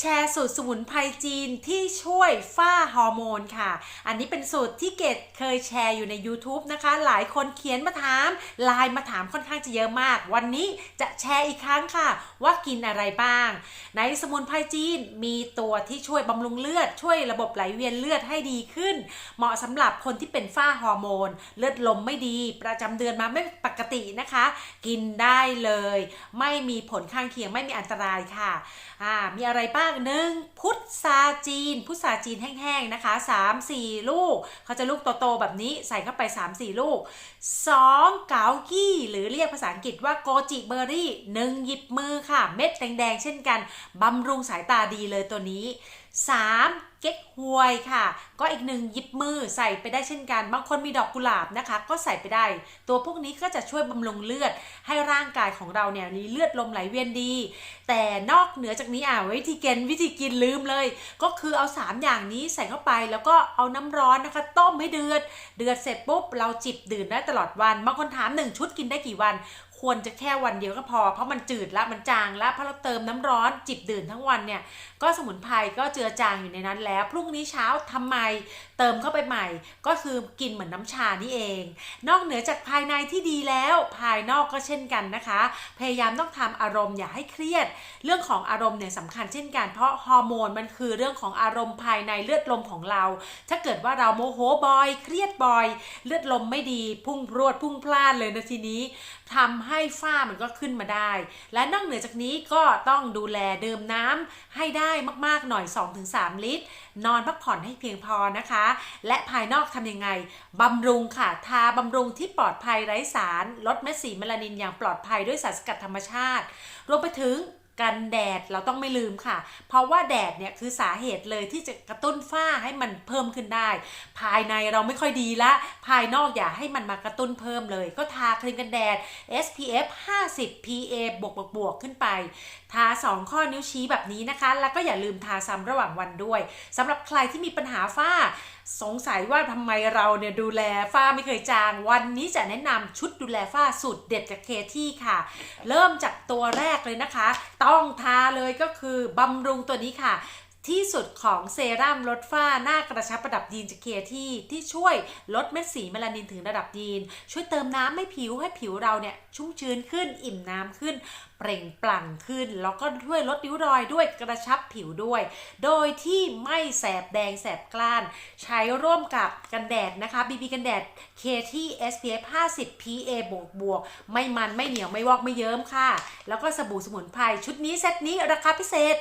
แชร์สูตรสมุนไพรจีนที่ช่วยฝ้าฮอร์โมนค่ะ อันนี้เป็นสูตรที่เกดเคยแชร์อยู่ใน YouTube นะคะ หลายคนเขียนมาถามไลน์มาถามค่อนข้างจะเยอะมาก วันนี้จะแชร์อีกครั้งค่ะ ว่ากินอะไรบ้าง ในสมุนไพรจีนมีตัวที่ช่วยบำรุงเลือด ช่วยระบบไหลเวียนเลือดให้ดีขึ้น เหมาะสำหรับคนที่เป็นฝ้าฮอร์โมน เลือดลมไม่ดี ประจำเดือนมาไม่ปกตินะคะ กินได้เลย ไม่มีผลข้างเคียงไม่มีอันตรายค่ะอ่ามีอะไรบ้างหนึ่งพุทราจีน พุทราจีนแห้งๆนะคะ 3 4 ลูก เขาจะลูกโตๆแบบนี้ใส่เข้าไป 3 4 ลูก 2 เกากี้หรือเรียกภาษาอังกฤษว่าโกจิเบอร์รี่หนึ่งหยิบมือค่ะ เม็ดแดงๆเช่นกันบำรุงสายตาดีเลยตัวนี้ 3. เก๊กฮวยค่ะ ก็อีกหนึ่งหยิบมือใส่ไปได้เช่นกัน บางคนมีดอกกุหลาบนะคะ ก็ใส่ไปได้ ตัวพวกนี้ก็จะช่วยบำรุงเลือด ให้ร่างกายของเราเนี่ยมีเลือดลมไหลเวียนดี แต่นอกเหนือจากนี้อะวิธีกินวิธีกินลืมเลย ก็คือเอา 3 อย่างนี้ใส่เข้าไปแล้วก็เอาน้ำร้อนนะคะ ต้มให้เดือด เดือดเสร็จปุ๊บเราจิบดื่มได้ตลอดวัน บางคนถาม 1 ชุดกินได้กี่วันควรจะแค่วันเดียวก็พอ เพราะมันจืดละมันจางละเพราะเราเติมน้ำร้อนจิบดื่มทั้งวันเนี่ย ก็สมุนไพรก็เจือจางอยู่ในนั้นแล้ว พรุ่งนี้เช้าทำไมเติมเข้าไปใหม่ ก็คือกินเหมือนน้ำชานี่เอง นอกเหนือจากภายในที่ดีแล้ว ภายนอกก็เช่นกันนะคะ พยายามต้องทำอารมณ์อย่าให้เครียด เรื่องของอารมณ์เนี่ยสำคัญเช่นกัน เพราะฮอร์โมนมันคือเรื่องของอารมณ์ภายในเลือดลมของเรา ถ้าเกิดว่าเราโมโหบ่อย เครียดบ่อย เลือดลมไม่ดี พุ่งพรวดพุ่งพลาดเลยนะทีนี้ทำใให้ฝ้ามันก็ขึ้นมาได้ และนอกเหนือจากนี้ก็ต้องดูแลเดิมน้ำให้ได้มากๆหน่อย 2-3 ลิตร นอนพักผ่อนให้เพียงพอนะคะ และภายนอกทำยังไงบำรุงค่ะ ทาบำรุงที่ปลอดภัยไร้สาร ลดเม็ดสีเมลานินอย่างปลอดภัยด้วยสารสกัดธรรมชาติ รวมไปถึง กันแดดเราต้องไม่ลืมค่ะ เพราะว่าแดดเนี่ยคือสาเหตุเลยที่จะกระตุ้นฝ้าให้มันเพิ่มขึ้นได้ ภายในเราไม่ค่อยดีละ ภายนอกอย่าให้มันมากระตุ้นเพิ่มเลย ก็ทาครีมกันแดด SPF 50 PA บวกบวกบวกขึ้นไป ทา 2 ข้อนิ้วชี้แบบนี้นะคะ แล้วก็อย่าลืมทาซ้ำระหว่างวันด้วยสำหรับใครที่มีปัญหาฝ้าสงสัยว่าทำไมเราเนี่ยดูแลฝ้าไม่เคยจาง วันนี้จะแนะนำชุดดูแลฝ้าสูตรเด็ดจากเคที่ค่ะ เริ่มจากตัวแรกเลยนะคะต้องทาเลยก็คือบำรุงตัวนี้ค่ะ ที่สุดของเซรั่มลดฝ้าหน้ากระชับระดับยีนจากเคที่ที่ช่วยลดเม็ดสีเมลานินถึงระดับยีน ช่วยเติมน้ำให้ผิวให้ผิวเราเนี่ยชุ่มชื้นขึ้นอิ่มน้ำขึ้น เปล่งปลั่งขึ้น แล้วก็ช่วยลดริ้วรอยด้วยกระชับผิวด้วย โดยที่ไม่แสบแดงแสบกล้าน ใช้ร่วมกับกันแดดนะคะ BB กันแดด KT SPF 50 PA บวกบวกไม่มันไม่เหนียวไม่วอกไม่เยิ้มค่ะ แล้วก็สบู่สมุนไพรชุดนี้เซตนี้ราคาพิเศษ